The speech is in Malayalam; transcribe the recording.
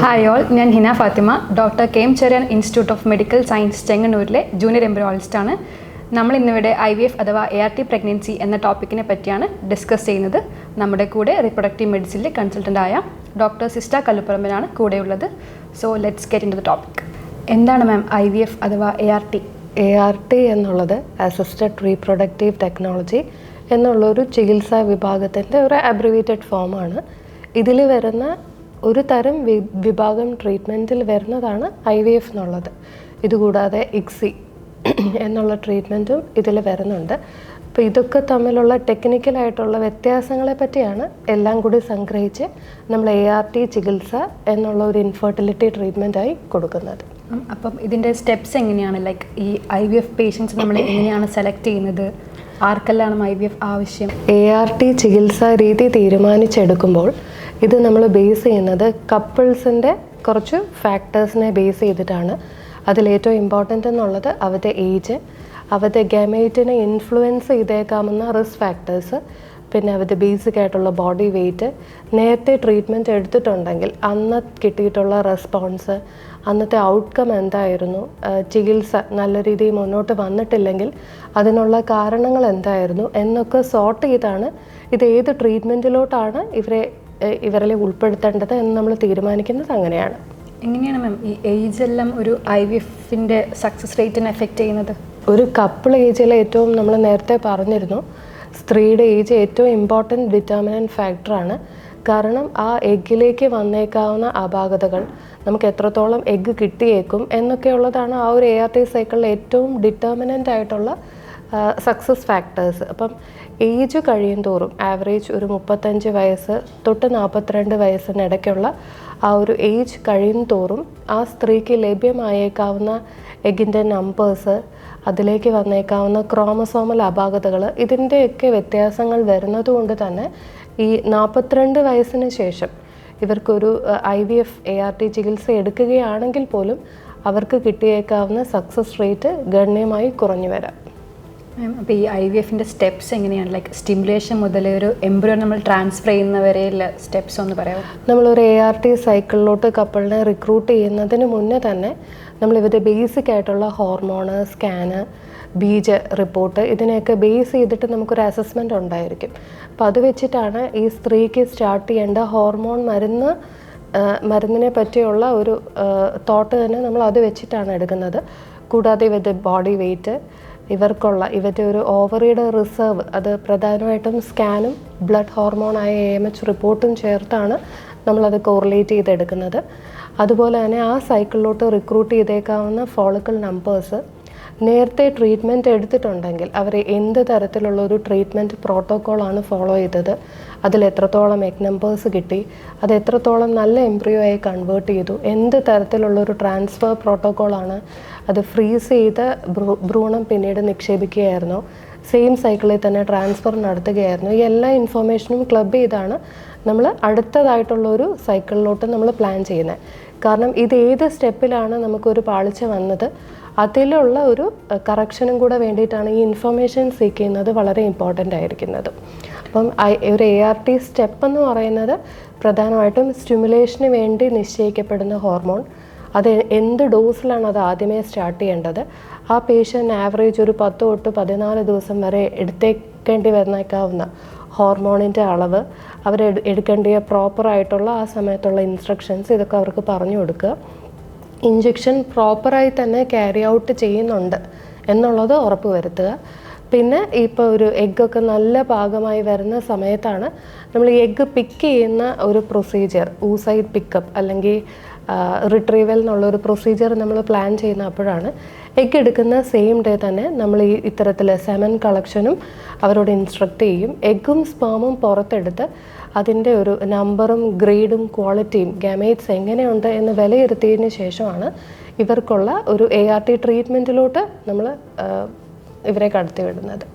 ഹായ് ഓൾ ഞാൻ Hina Fathima. Doctor K M Cherian institute of medical science ചെങ്ങന്നൂരിലെ junior embryologist ആണ്. നമ്മൾ ഇന്നിവിടെ ഐ വി എഫ് അഥവാ എ ആർ ടി പ്രഗ്നൻസി എന്ന ടോപ്പിക്കിനെ പറ്റിയാണ് ഡിസ്കസ് ചെയ്യുന്നത്. നമ്മുടെ കൂടെ റിപ്രൊഡക്റ്റീവ് മെഡിസിനിലെ കൺസൾട്ടന്റ് ആയ ഡോക്ടർ സിസ്റ്റ കല്ലുപ്പറമ്പനാണ് കൂടെയുള്ളത് so let's get into the topic എന്താണ് മാം ഐ വി എഫ് അഥവാ A R T A R T എന്നുള്ളത് അസിസ്റ്റഡ് റീപ്രൊഡക്റ്റീവ് ടെക്നോളജി എന്നുള്ളൊരു ചികിത്സാ വിഭാഗത്തിന്റെ ഒരു അബ്രിവേറ്റഡ് ഫോമാണ് ഇതിൽ വരുന്ന ഒരു തരം വി വിഭാഗം ട്രീറ്റ്മെന്റിൽ വരുന്നതാണ് ഐ വി എഫ് എന്നുള്ളത്. ഇതുകൂടാതെ ഇക്സി എന്നുള്ള ട്രീറ്റ്മെന്റും ഇതിൽ വരുന്നുണ്ട്. അപ്പോൾ ഇതൊക്കെ തമ്മിലുള്ള ടെക്നിക്കലായിട്ടുള്ള വ്യത്യാസങ്ങളെ പറ്റിയാണ് എല്ലാം കൂടി സംഗ്രഹിച്ച് നമ്മൾ എ ആർ ടി ചികിത്സ എന്നുള്ള ഒരു ഇൻഫെർട്ടിലിറ്റി ട്രീറ്റ്മെന്റായി കൊടുക്കുന്നത്. അപ്പം ഇതിന്റെ സ്റ്റെപ്സ് എങ്ങനെയാണ്? ലൈക്ക് ഈ ഐ വി എഫ് പേഷ്യൻസ് നമ്മൾ എങ്ങനെയാണ് സെലക്ട് ചെയ്യുന്നത്? ആർക്കെല്ലാം ഐ വി എഫ് ആവശ്യം? എ ആർ ടി ചികിത്സാ രീതി തീരുമാനിച്ചെടുക്കുമ്പോൾ ഇത് നമ്മൾ ബേസ് ചെയ്യുന്നത് കപ്പിൾസിന്റെ കുറച്ച് ഫാക്ടേഴ്സിനെ ബേസ് ചെയ്തിട്ടാണ്. അതിലേറ്റവും ഇമ്പോർട്ടന്റ് എന്നുള്ളത് അവരുടെ ഏജ് അവരുടെ ഗമേറ്റിനെ ഇൻഫ്ലുവൻസ് ചെയ്തേക്കാവുന്ന റിസ്ക് ഫാക്ടേഴ്സ് പിന്നെ അവരുടെ ബേസിക് ആയിട്ടുള്ള ബോഡി വെയ്റ്റ് നേരത്തെ ട്രീറ്റ്മെന്റ് എടുത്തിട്ടുണ്ടെങ്കിൽ അന്ന് കിട്ടിയിട്ടുള്ള റെസ്പോൺസ് അന്നത്തെ ഔട്ട്കം എന്തായിരുന്നു ചികിത്സ നല്ല രീതിയിൽ മുന്നോട്ട് വന്നിട്ടില്ലെങ്കിൽ അതിനുള്ള കാരണങ്ങൾ എന്തായിരുന്നു എന്നൊക്കെ സോർട്ട് ചെയ്താണ്. ഇത് ഏത് ട്രീറ്റ്മെന്റിലോട്ടാണ് ഇവരെ ഇവരിൽ ഉൾപ്പെടുത്തേണ്ടത് എന്ന് നമ്മൾ തീരുമാനിക്കുന്നത് അങ്ങനെയാണ്. എങ്ങനെയാണ് മാം ഈ ഏജ് എല്ലാം ഒരു ഐ വി എഫിന്റെ സക്സസ് റേറ്റിനെ എഫക്റ്റ് ചെയ്യുന്നത്? ഒരു കപ്പിൾ ഏജിൽ ഏറ്റവും നമ്മൾ നേരത്തെ പറഞ്ഞിരുന്നു. സ്ത്രീയുടെ ഏജ് ഏറ്റവും ഇമ്പോർട്ടന്റ് ഡിറ്റർമിനന്റ് ഫാക്ടറാണ് കാരണം ആ എഗ്ഗിലേക്ക് വന്നേക്കാവുന്ന അപാകതകൾ നമുക്ക് എത്രത്തോളം എഗ്ഗ് കിട്ടിയേക്കും എന്നൊക്കെയുള്ളതാണ് ആ ഒരു എ ആർ ടി സൈക്കിളിൽ ഏറ്റവും ഡിറ്റർമിനന്റ് ആയിട്ടുള്ള സക്സസ് ഫാക്ടേഴ്സ് അപ്പം ഏജ് കഴിയും തോറും ആവറേജ് ഒരു മുപ്പത്തഞ്ച് വയസ്സ് തൊട്ട് നാൽപ്പത്തിരണ്ട് വയസ്സിനിടയ്ക്കുള്ള ആ ഒരു ഏജ് കഴിയും തോറും ആ സ്ത്രീക്ക് ലഭ്യമായേക്കാവുന്ന എഗിന്റെ നമ്പേഴ്സ് അതിലേക്ക് വന്നേക്കാവുന്ന ക്രോമസോമൽ അപാകതകൾ ഇതിന്റെയൊക്കെ വ്യത്യാസങ്ങൾ വരുന്നതുകൊണ്ട് തന്നെ ഈ നാൽപ്പത്തിരണ്ട് വയസ്സിന് ശേഷം ഇവർക്കൊരു I V F A R T ചികിത്സ എടുക്കുകയാണെങ്കിൽ പോലും അവർക്ക് കിട്ടിയേക്കാവുന്ന സക്സസ് റേറ്റ് ഗണ്യമായി കുറഞ്ഞു വരാം. അപ്പോൾ ഈ ഐ വി എഫിന്റെ സ്റ്റെപ്സ് എങ്ങനെയാണ്? ലൈക്ക് സ്റ്റിമുലേഷൻ മുതൽ ഒരു എംബ്രിയോ നമ്മൾ ട്രാൻസ്ഫർ ചെയ്യുന്നവരെയുള്ള സ്റ്റെപ്സ് ഒന്ന് പറയാമോ നമ്മളൊരു എ ആർ ടി സൈക്കിളിലോട്ട് കപ്പിളിനെ റിക്രൂട്ട് ചെയ്യുന്നതിന് മുന്നേ തന്നെ നമ്മൾ ഇവരുടെ ബേസിക് ആയിട്ടുള്ള ഹോർമോണ് സ്കാന് ബീജ റിപ്പോർട്ട് ഇതിനെയൊക്കെ ബേസ് ചെയ്തിട്ട് നമുക്കൊരു അസസ്മെന്റ് ഉണ്ടായിരിക്കും. അപ്പോൾ അത് വെച്ചിട്ടാണ് ഈ സ്ത്രീക്ക് സ്റ്റാർട്ട് ചെയ്യേണ്ട ഹോർമോൺ മരുന്ന് മരുന്നിനെ പറ്റിയുള്ള ഒരു തോട്ട് തന്നെ നമ്മൾ അത് വെച്ചിട്ടാണ് എടുക്കുന്നത്. കൂടാതെ ഇവരുടെ ബോഡി വെയ്റ്റ് ഇവർക്കുള്ള ഇവരുടെ ഒരു ഓവറിയുടെ റിസർവ് അത് പ്രധാനമായിട്ടും സ്കാനും ബ്ലഡ് ഹോർമോണായ എ എം എച്ച് റിപ്പോർട്ടും ചേർത്താണ് നമ്മളത് കോറിലേറ്റ് ചെയ്തെടുക്കുന്നത്. അതുപോലെ തന്നെ ആ സൈക്കിളിലോട്ട് റിക്രൂട്ട് ചെയ്തേക്കാവുന്ന ഫോളിക്കൽ നമ്പേഴ്സ് നേരത്തെ ട്രീറ്റ്മെന്റ് എടുത്തിട്ടുണ്ടെങ്കിൽ അവർ എന്ത് തരത്തിലുള്ള ഒരു ട്രീറ്റ്മെന്റ് പ്രോട്ടോക്കോളാണ് ഫോളോ ചെയ്തത് അതിൽ എത്രത്തോളം എഗ് നമ്പേഴ്സ് കിട്ടി അത് എത്രത്തോളം നല്ല എംബ്രിയോ ആയി കൺവേർട്ട് ചെയ്തു എന്ത് തരത്തിലുള്ള ഒരു ട്രാൻസ്ഫർ പ്രോട്ടോക്കോളാണ് അത് ഫ്രീസ് ചെയ്ത് ഭ്രൂ ഭ്രൂണം പിന്നീട് നിക്ഷേപിക്കുകയായിരുന്നു. സെയിം സൈക്കിളിൽ തന്നെ ട്രാൻസ്ഫർ നടത്തുകയായിരുന്നു. ഈ എല്ലാ ഇൻഫോർമേഷനും ക്ലബ് ചെയ്താണ് നമ്മൾ അടുത്തതായിട്ടുള്ള ഒരു സൈക്കിളിലോട്ട് നമ്മൾ പ്ലാൻ ചെയ്യുന്നത്. കാരണം ഇത് ഏത് സ്റ്റെപ്പിലാണ് നമുക്കൊരു പാളിച്ച വന്നത് അതിലുള്ള ഒരു കറക്ഷനും കൂടെ വേണ്ടിയിട്ടാണ് ഈ ഇൻഫർമേഷൻ സീക്ക് ചെയ്യുന്നത് വളരെ ഇമ്പോർട്ടന്റ് ആയിരിക്കുന്നത്. അപ്പം ഒരു എ ആർ ടി സ്റ്റെപ്പ് എന്ന് പറയുന്നത് പ്രധാനമായിട്ടും സ്റ്റിമുലേഷന് വേണ്ടി നിശ്ചയിക്കപ്പെടുന്ന ഹോർമോൺ അത് എന്ത് ഡോസിലാണ് അത് ആദ്യമേ സ്റ്റാർട്ട് ചെയ്യേണ്ടത്? ആ പേഷ്യന്റ് ആവറേജ് ഒരു പത്ത് തൊട്ട് പതിനാല് ദിവസം വരെ എടുത്തേക്കേണ്ടി വന്നേക്കാവുന്ന ഹോർമോണിന്റെ അളവ് അവർ എടുക്കേണ്ടിയ പ്രോപ്പറായിട്ടുള്ള ആ സമയത്തുള്ള ഇൻസ്ട്രക്ഷൻസ് ഇതൊക്കെ അവർക്ക് പറഞ്ഞു കൊടുക്കുക. ഇഞ്ചക്ഷൻ പ്രോപ്പറായി തന്നെ ക്യാരി ഔട്ട് ചെയ്യുന്നുണ്ട് എന്നുള്ളത് ഉറപ്പ് വരുത്തുക. പിന്നെ ഇപ്പോൾ ഒരു എഗ്ഗൊക്കെ നല്ല ഭാഗമായി വരുന്ന സമയത്താണ് നമ്മൾ ഈ എഗ്ഗ് പിക്ക് ചെയ്യുന്ന ഒരു പ്രൊസീജിയർ ഊസൈഡ് പിക്കപ്പ് അല്ലെങ്കിൽ റിട്രീവൽ എന്നുള്ളൊരു പ്രൊസീജിയർ നമ്മൾ പ്ലാൻ ചെയ്യുന്ന അപ്പോഴാണ് എഗ്ഗ് എടുക്കുന്ന സെയിം ഡേ തന്നെ നമ്മൾ ഈ ഇത്തരത്തിൽ സെമൻ കളക്ഷനും അവരോട് ഇൻസ്ട്രക്റ്റ് ചെയ്യും. എഗ്ഗും സ്പേമും പുറത്തെടുത്ത് അതിന്റെ ഒരു നമ്പറും ഗ്രേഡും ക്വാളിറ്റിയും ഗമേറ്റ്സ് എങ്ങനെയുണ്ട് എന്ന് വിലയിരുത്തിയതിന് ശേഷമാണ് ഇവർക്കുള്ള ഒരു എ ആർ ടി ട്രീറ്റ്മെന്റിലോട്ട് നമ്മൾ ഇവരെ കടത്തി വിടുന്നത്